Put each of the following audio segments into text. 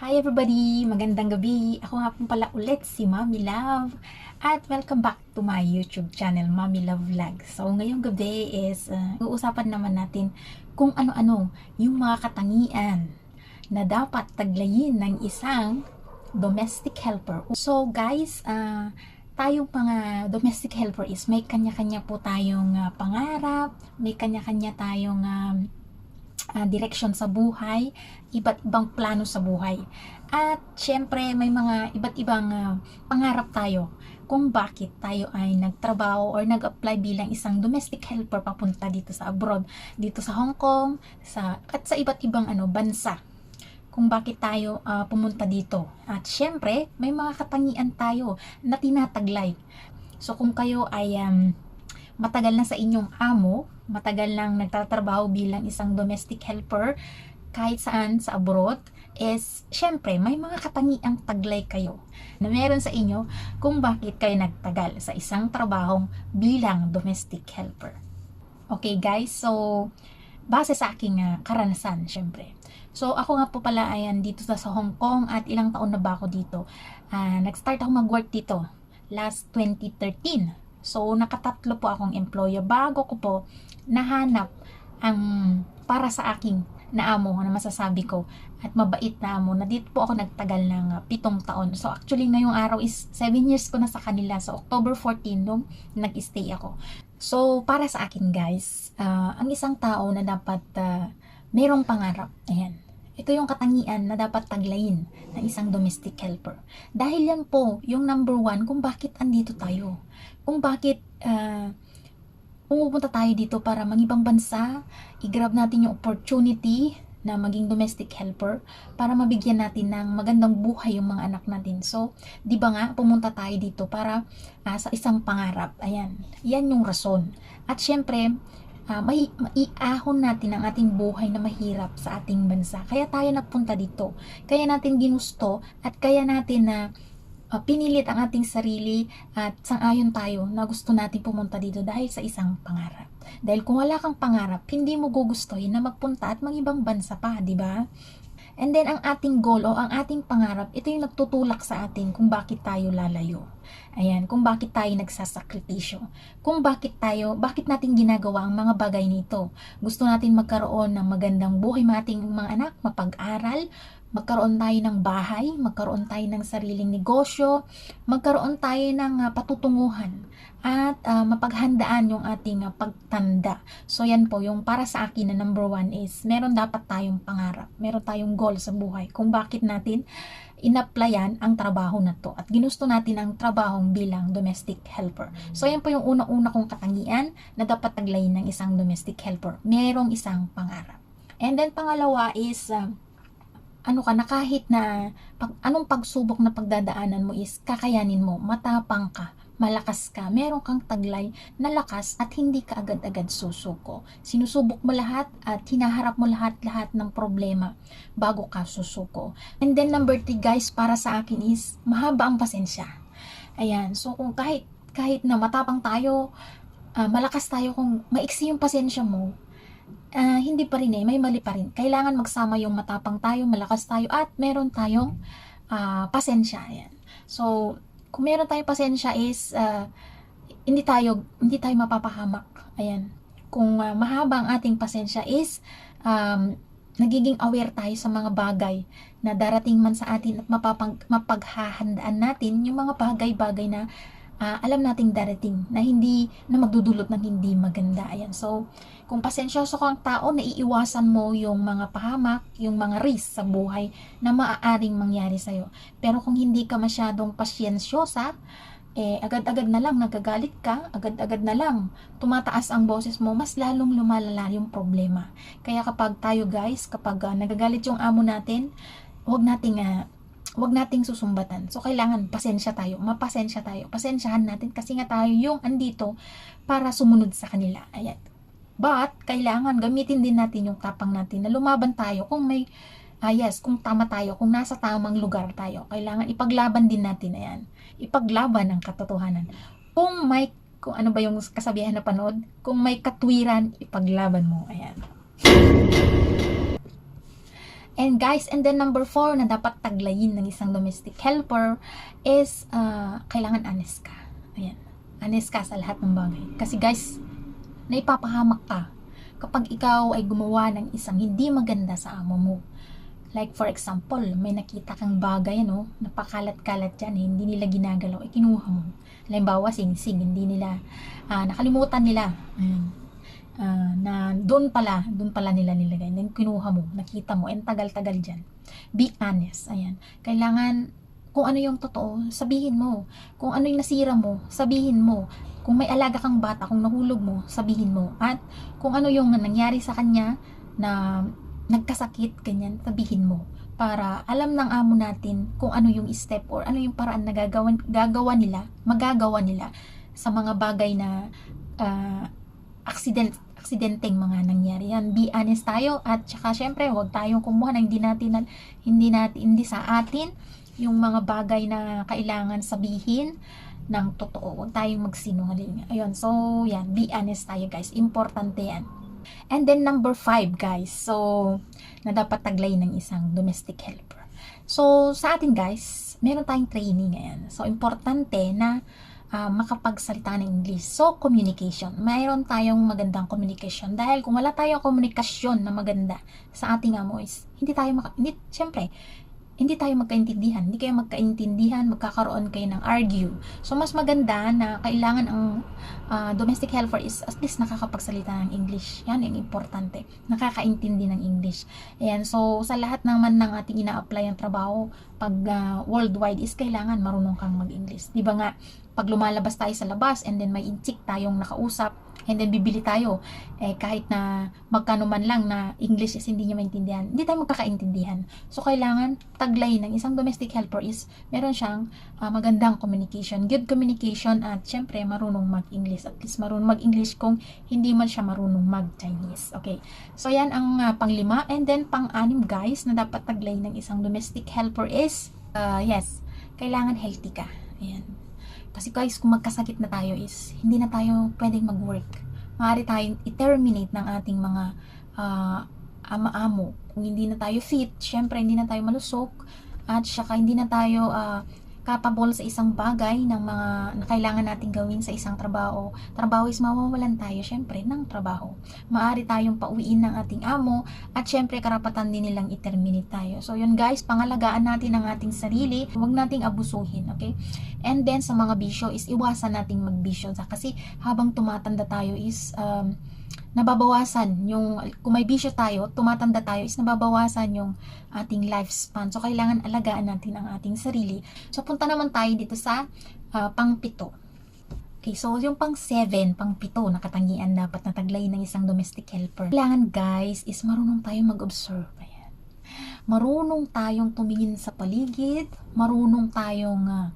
Hi everybody! Magandang gabi! Ako nga po pala ulit si Mommy Love at welcome back to my YouTube channel, Mommy Love Vlog. So ngayong gabi is uh, uusapan naman natin kung ano-ano yung mga katangian na dapat taglayin ng isang domestic helper. So guys, uh, tayong mga domestic helper is may kanya-kanya po tayong uh, pangarap, may kanya-kanya tayong um, uh, direction sa buhay, iba't ibang plano sa buhay. At syempre may mga iba't ibang uh, pangarap tayo kung bakit tayo ay nagtrabaho or nag-apply bilang isang domestic helper papunta dito sa abroad, dito sa Hong Kong, sa at sa iba't ibang ano bansa kung bakit tayo uh, pumunta dito. At syempre, may mga katangian tayo na tinataglay. So kung kayo ay um, matagal na sa inyong amo, matagal lang nagtatrabaho bilang isang domestic helper kahit saan sa abroad, is syempre may mga katangiang taglay kayo na meron sa inyo kung bakit kayo nagtagal sa isang trabahong bilang domestic helper. Okay guys, so base sa aking uh, karanasan syempre. So ako nga po pala ayan dito sa Hong Kong at ilang taon na ba ako dito. Uh, nag-start ako mag-work dito last 2013. So nakatatlo po akong employer bago ko po nahanap ang para sa aking na amo na masasabi ko at mabait na amo na dito po ako nagtagal ng uh, taon. So actually ngayong araw is 7 years ko na sa kanila. So October 14 nung nag-stay ako. So para sa akin guys, uh, ang isang tao na dapat uh, merong pangarap. Ayan. Ito yung katangian na dapat taglayin ng isang domestic helper. Dahil yan po yung number one kung bakit andito tayo. Kung bakit uh, pumupunta tayo dito para mangibang bansa, i-grab natin yung opportunity na maging domestic helper para mabigyan natin ng magandang buhay yung mga anak natin. So, 'di ba nga pumunta tayo dito para uh, sa isang pangarap. Ayan. Yan yung rason. At syempre, uh, may maiahon natin ang ating buhay na mahirap sa ating bansa. Kaya tayo nagpunta dito. Kaya natin ginusto at kaya natin na uh, pinilit ang ating sarili at sangayon tayo na gusto natin pumunta dito dahil sa isang pangarap. Dahil kung wala kang pangarap, hindi mo gugustuhin na magpunta at mangibang bansa pa, di ba? And then, ang ating goal o ang ating pangarap, ito yung nagtutulak sa atin kung bakit tayo lalayo. Ayan, kung bakit tayo nagsasakripisyo. Kung bakit tayo, bakit natin ginagawa ang mga bagay nito. Gusto natin magkaroon ng magandang buhay mating mga anak, mapag-aral, magkaroon tayo ng bahay, magkaroon tayo ng sariling negosyo, magkaroon tayo ng uh, patutunguhan at uh, mapaghandaan yung ating uh, pagtanda. So yan po, yung para sa akin na number one is meron dapat tayong pangarap, meron tayong goal sa buhay kung bakit natin inaplayan ang trabaho na to at ginusto natin ang trabahong bilang domestic helper. So yan po yung una-una kong katangian na dapat taglayin ng isang domestic helper. Merong isang pangarap. And then pangalawa is uh, ano ka na kahit na pag, anong pagsubok na pagdadaanan mo is kakayanin mo, matapang ka, malakas ka, meron kang taglay na lakas at hindi ka agad-agad susuko. Sinusubok mo lahat at hinaharap mo lahat-lahat ng problema bago ka susuko. And then number three guys, para sa akin is mahaba ang pasensya. Ayan, so kung kahit kahit na matapang tayo, uh, malakas tayo kung maiksi yung pasensya mo, uh, hindi pa rin eh, may mali pa rin. Kailangan magsama yung matapang tayo, malakas tayo, at meron tayong uh, pasensya. Ayan. So, kung meron tayong pasensya is, uh, hindi tayo, hindi tayo mapapahamak. Ayan. Kung uh, mahaba ang ating pasensya is, um, nagiging aware tayo sa mga bagay na darating man sa atin at mapapag, mapaghahandaan natin yung mga bagay-bagay na uh, alam nating darating na hindi na magdudulot ng hindi maganda. Ayan. So, kung pasensyoso kang tao, naiiwasan mo yung mga pahamak, yung mga risk sa buhay na maaaring mangyari sa'yo. Pero kung hindi ka masyadong pasyensyosa, eh, agad-agad na lang nagagalit ka, agad-agad na lang tumataas ang boses mo, mas lalong lumalala yung problema. Kaya kapag tayo guys, kapag uh, nagagalit yung amo natin, huwag nating uh, wag nating susumbatan. So, kailangan pasensya tayo, mapasensya tayo. Pasensyahan natin kasi nga tayo yung andito para sumunod sa kanila. Ayan. But, kailangan gamitin din natin yung tapang natin na lumaban tayo kung may, ah yes, kung tama tayo, kung nasa tamang lugar tayo. Kailangan ipaglaban din natin, ayan. Ipaglaban ang katotohanan. Kung may, kung ano ba yung kasabihan na panood, kung may katwiran, ipaglaban mo, ayan. And guys, and then number four na dapat taglayin ng isang domestic helper is uh, kailangan honest ka. Ayan. Honest ka sa lahat ng bagay. Kasi guys, naipapahamak ka kapag ikaw ay gumawa ng isang hindi maganda sa amo mo. Like for example, may nakita kang bagay, no? Napakalat-kalat dyan, eh, hindi nila ginagalaw, eh, kinuha mo. Halimbawa, sing-sing, hindi nila, ah, nakalimutan nila. Ayan. Ah, na doon pala, doon pala nila nilagay. Then kinuha mo, nakita mo, and tagal-tagal dyan. Be honest, ayan. Kailangan, kung ano yung totoo, sabihin mo. Kung ano yung nasira mo, sabihin mo. Kung may alaga kang bata, kung nahulog mo, sabihin mo. At kung ano yung nangyari sa kanya na nagkasakit, ganyan, sabihin mo. Para alam ng amo natin kung ano yung step or ano yung paraan na gagawa, gagawa nila, magagawa nila sa mga bagay na ah, accident aksidenteng mga nangyari yan. Be honest tayo at saka syempre huwag tayong kumuha ng hindi natin hindi natin hindi sa atin yung mga bagay na kailangan sabihin ng totoo. Huwag tayong magsinungaling. Ayun, so yan, be honest tayo guys. Importante yan. And then number five guys, so na dapat taglay ng isang domestic helper. So sa atin guys, meron tayong training ngayon. So importante na ah, makapagsalita ng English. So, communication. Mayroon tayong magandang communication. Dahil kung wala tayong komunikasyon na maganda sa ating amo is, hindi tayo maka, hindi, syempre, hindi tayo magkaintindihan. Hindi kayo magkaintindihan, magkakaroon kayo ng argue. So, mas maganda na kailangan ang ah, domestic helper is at least nakakapagsalita ng English. Yan yung importante. Nakakaintindi ng English. Ayan, so sa lahat naman ng ating ina-apply ang trabaho, pag ah, worldwide is kailangan marunong kang mag-English. Di ba nga, pag lumalabas tayo sa labas and then may inchik tayong nakausap and then bibili tayo, eh kahit na magkano man lang na English is hindi niya maintindihan, hindi tayo magkakaintindihan. So, kailangan taglay ng isang domestic helper is meron siyang ah, magandang communication, good communication at syempre marunong mag-English. At least marunong mag-English kung hindi man siya marunong mag-Chinese. Okay. So, yan ang ah, panglima. And then, pang-anim guys na dapat taglay ng isang domestic helper is, ah, yes, kailangan healthy ka. Ayan. Kasi guys, kung magkasakit na tayo is, hindi na tayo pwedeng mag-work. Maaari tayong i-terminate ng ating mga ah, ama-amo. Kung hindi na tayo fit, syempre hindi na tayo malusok, at saka hindi na tayo ah, capable sa isang bagay ng mga na kailangan natin gawin sa isang trabaho. Trabaho is mawawalan tayo syempre ng trabaho. Maari tayong pauwiin ng ating amo at syempre karapatan din nilang i-terminate tayo. So yun guys, pangalagaan natin ang ating sarili. Huwag nating abusuhin, okay? And then sa mga bisyo is iwasan nating magbisyo kasi habang tumatanda tayo is um, nababawasan yung kung may bisyo tayo, tumatanda tayo is nababawasan yung ating lifespan. So kailangan alagaan natin ang ating sarili. So punta naman tayo dito sa ah, pangpito. Okay, so yung pang 7, pang 7 na katangian dapat na taglay ng isang domestic helper. Kailangan guys is marunong tayong mag-observe. Marunong tayong tumingin sa paligid, marunong tayong ah,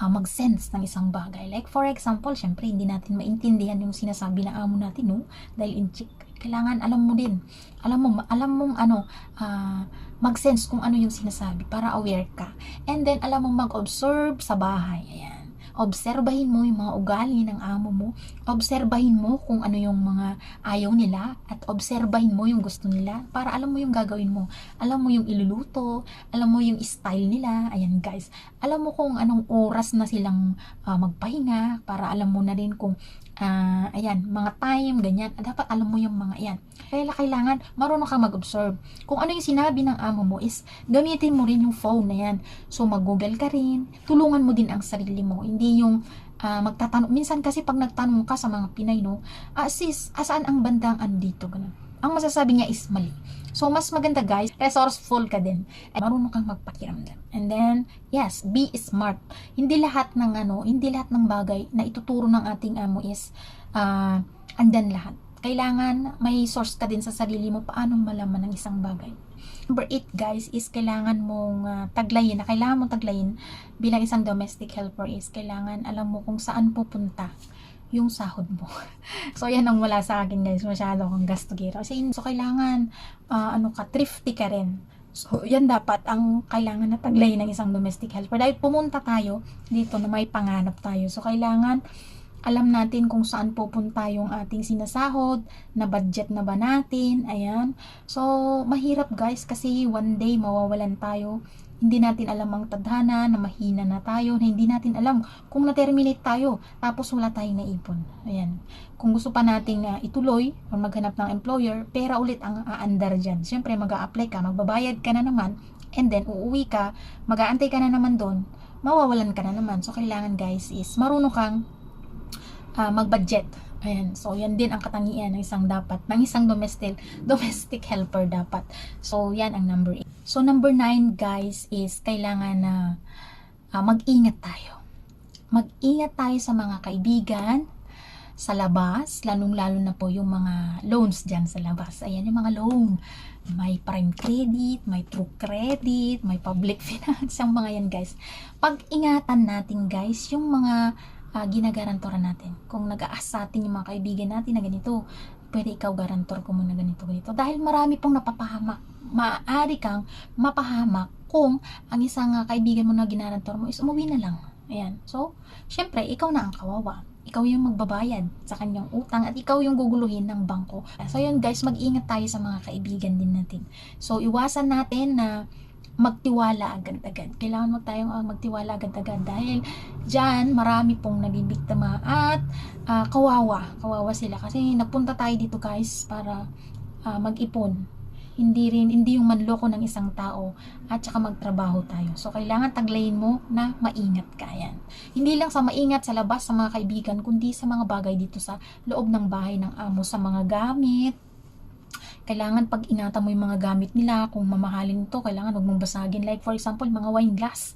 ah, mag-sense ng isang bagay. Like for example, syempre hindi natin maintindihan yung sinasabi ng amo natin, no? Dahil in chick, kailangan alam mo din. Alam mo, alam mong ano, ah, mag-sense kung ano yung sinasabi para aware ka. And then alam mong mag-observe sa bahay. Ayan. Obserbahin mo yung mga ugali ng amo mo. Obserbahin mo kung ano yung mga ayaw nila at obserbahin mo yung gusto nila para alam mo yung gagawin mo. Alam mo yung iluluto, alam mo yung style nila. Ayan guys, alam mo kung anong oras na silang ah, magpahinga para alam mo na rin kung ah, ayan, mga time, ganyan. Dapat alam mo yung mga yan. Kaya kailangan marunong kang mag-observe. Kung ano yung sinabi ng amo mo is gamitin mo rin yung phone na yan. So mag-google ka rin, tulungan mo din ang sarili mo. Hindi yung ah, magtatanong. Minsan kasi pag nagtanong ka sa mga Pinay, no, ah, sis, asaan ang bandang andito? Ganun. Ang masasabi niya is mali. So, mas maganda guys, resourceful ka din. At marunong kang magpakiramdam. And then, yes, be smart. Hindi lahat ng ano, hindi lahat ng bagay na ituturo ng ating amo is ah, andyan lahat. Kailangan may source ka din sa sarili mo paano malaman ng isang bagay. Number 8 guys is kailangan mong ah, taglayin, na kailangan mong taglayin bilang isang domestic helper is kailangan alam mo kung saan pupunta yung sahod mo. so yan ang wala sa akin guys, masyado akong gastogero. Kasi so kailangan ah, ano ka, thrifty ka rin. So yan dapat ang kailangan na taglayin ng isang domestic helper. Dahil pumunta tayo dito na may panganap tayo. So kailangan alam natin kung saan pupunta yung ating sinasahod, na budget na ba natin, ayan. So, mahirap guys kasi one day mawawalan tayo. Hindi natin alam ang tadhana, na mahina na tayo, na hindi natin alam kung na-terminate tayo, tapos wala tayong naipon. Ayan. Kung gusto pa nating uh, ituloy o maghanap ng employer, pera ulit ang aandar dyan. Siyempre, mag apply ka, magbabayad ka na naman, and then uuwi ka, mag-aantay ka na naman doon, mawawalan ka na naman. So, kailangan guys is marunong kang uh, mag-budget. Ayan. So, yan din ang katangian ng isang dapat, ng isang domestic, domestic helper dapat. So, yan ang number 8. So, number 9, guys, is kailangan na uh, mag-ingat tayo. Mag-ingat tayo sa mga kaibigan, sa labas, lalong-lalo na po yung mga loans dyan sa labas. Ayan yung mga loan. May prime credit, may true credit, may public finance, yung mga yan guys. Pag-ingatan natin guys, yung mga uh, ginagarantoran natin. Kung nag-aas sa atin yung mga kaibigan natin na ganito, pwede ikaw garantor ko muna ganito, ganito. Dahil marami pong napapahamak. Maaari kang mapahamak kung ang isang uh, kaibigan mo na ginarantor mo is umuwi na lang. Ayan. So, syempre, ikaw na ang kawawa. Ikaw yung magbabayad sa kanyang utang at ikaw yung guguluhin ng bangko. So, yun guys, mag-ingat tayo sa mga kaibigan din natin. So, iwasan natin na magtiwala agad-agad. Kailangan mo tayong uh, magtiwala agad-agad dahil dyan marami pong nabibiktima at uh, kawawa. Kawawa sila kasi napunta tayo dito guys para uh, mag-ipon. Hindi rin, hindi yung manloko ng isang tao at saka magtrabaho tayo. So, kailangan taglayin mo na maingat ka yan. Hindi lang sa maingat sa labas sa mga kaibigan, kundi sa mga bagay dito sa loob ng bahay ng amo, sa mga gamit, kailangan pag ingatan mo yung mga gamit nila, kung mamahalin to, kailangan huwag mong basagin. Like for example, mga wine glass.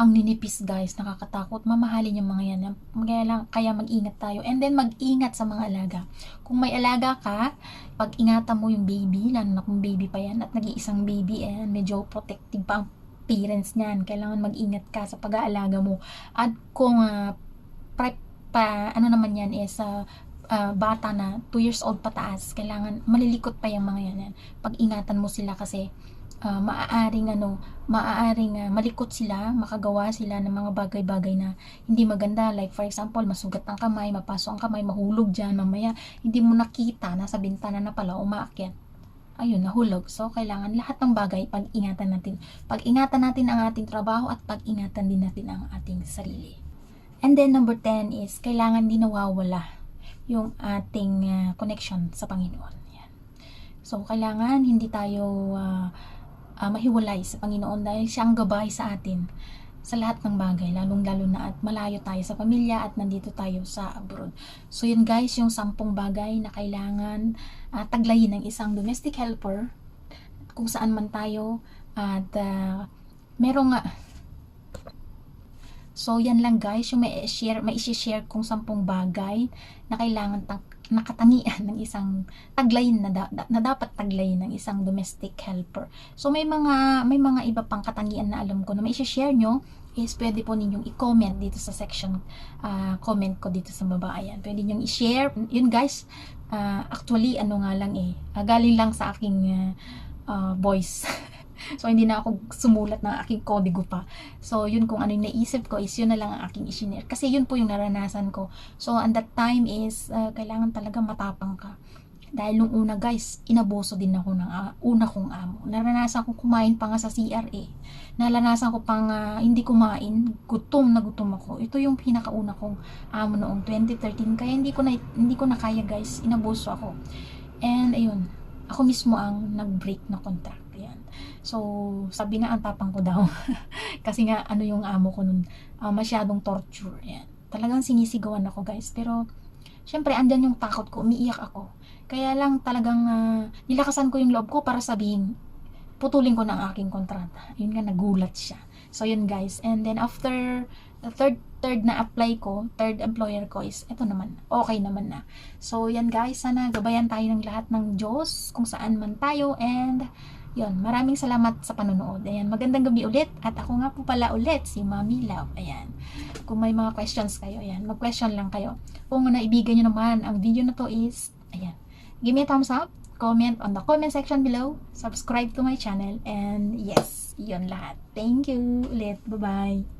Ang ninipis guys, nakakatakot. Mamahalin yung mga yan. Kaya, lang, kaya mag-ingat tayo. And then mag-ingat sa mga alaga. Kung may alaga ka, pag ingatan mo yung baby, lalo na kung baby pa yan, at nag-iisang baby, eh, medyo protective pa ang parents niyan. Kailangan mag-ingat ka sa pag-aalaga mo. At kung uh, prep pa, ano naman yan is uh, uh, bata na 2 years old pataas, kailangan malilikot pa yung mga yan. Pag-ingatan mo sila kasi uh, maaaring ano, maaaring uh, malikot sila, makagawa sila ng mga bagay-bagay na hindi maganda. Like for example, masugat ang kamay, mapasok ang kamay, mahulog dyan, mamaya hindi mo nakita, nasa bintana na pala, umaakyat. Ayun, nahulog. So, kailangan lahat ng bagay pag-ingatan natin. Pag-ingatan natin ang ating trabaho at pag-ingatan din natin ang ating sarili. And then, number 10 is, kailangan din nawawala yung ating uh, connection sa Panginoon. Yan. So, kailangan hindi tayo uh, uh, mahiwalay sa Panginoon dahil siya ang gabay sa atin sa lahat ng bagay, lalong-lalo na at malayo tayo sa pamilya at nandito tayo sa abroad. So, yun guys, yung sampung bagay na kailangan uh, taglayin ng isang domestic helper kung saan man tayo at uh, merong uh, So, yan lang guys, yung may share, may share kung sampung bagay na kailangan tang, nakatangian ng isang taglayin na, da, na dapat taglayin ng isang domestic helper. So, may mga, may mga iba pang katangian na alam ko na may share nyo is pwede po ninyong i-comment dito sa section uh, comment ko dito sa baba. Ayan, pwede ninyong i-share. Yun guys, uh, actually, ano nga lang eh, uh, galing lang sa aking uh, uh, voice. So, hindi na ako sumulat ng aking kodigo pa. So, yun kung ano yung naisip ko is yun na lang ang aking isinare. Kasi yun po yung naranasan ko. So, and that time is, uh, kailangan talaga matapang ka. Dahil nung una guys, inaboso din ako ng uh, una kong amo. Naranasan ko kumain pa nga sa CRA. Naranasan ko pang uh, hindi kumain, gutom na gutom ako. Ito yung pinakauna kong amo noong 2013. Kaya hindi ko na, hindi ko na kaya guys, inaboso ako. And ayun, ako mismo ang nag-break na contract. So, sabi nga ang tapang ko daw. Kasi nga, ano yung amo ko nun, uh, masyadong torture. Yan. Talagang sinisigawan ako guys. Pero, syempre, andyan yung takot ko, umiiyak ako. Kaya lang talagang uh, nilakasan ko yung loob ko para sabihin, putulin ko ng aking kontrata. Yun nga, nagulat siya. So, yun guys. And then, after the third third na apply ko, third employer ko is ito naman, okay naman na. So, yan guys, sana gabayan tayo ng lahat ng Diyos kung saan man tayo and yun, maraming salamat sa panonood. Ayan, magandang gabi ulit at ako nga po pala ulit si Mami Love. Ayan, kung may mga questions kayo, ayan, mag-question lang kayo. Kung naibigan nyo naman ang video na to is, ayan, give me a thumbs up, comment on the comment section below, subscribe to my channel, and yes, yun lahat. Thank you ulit. Bye-bye.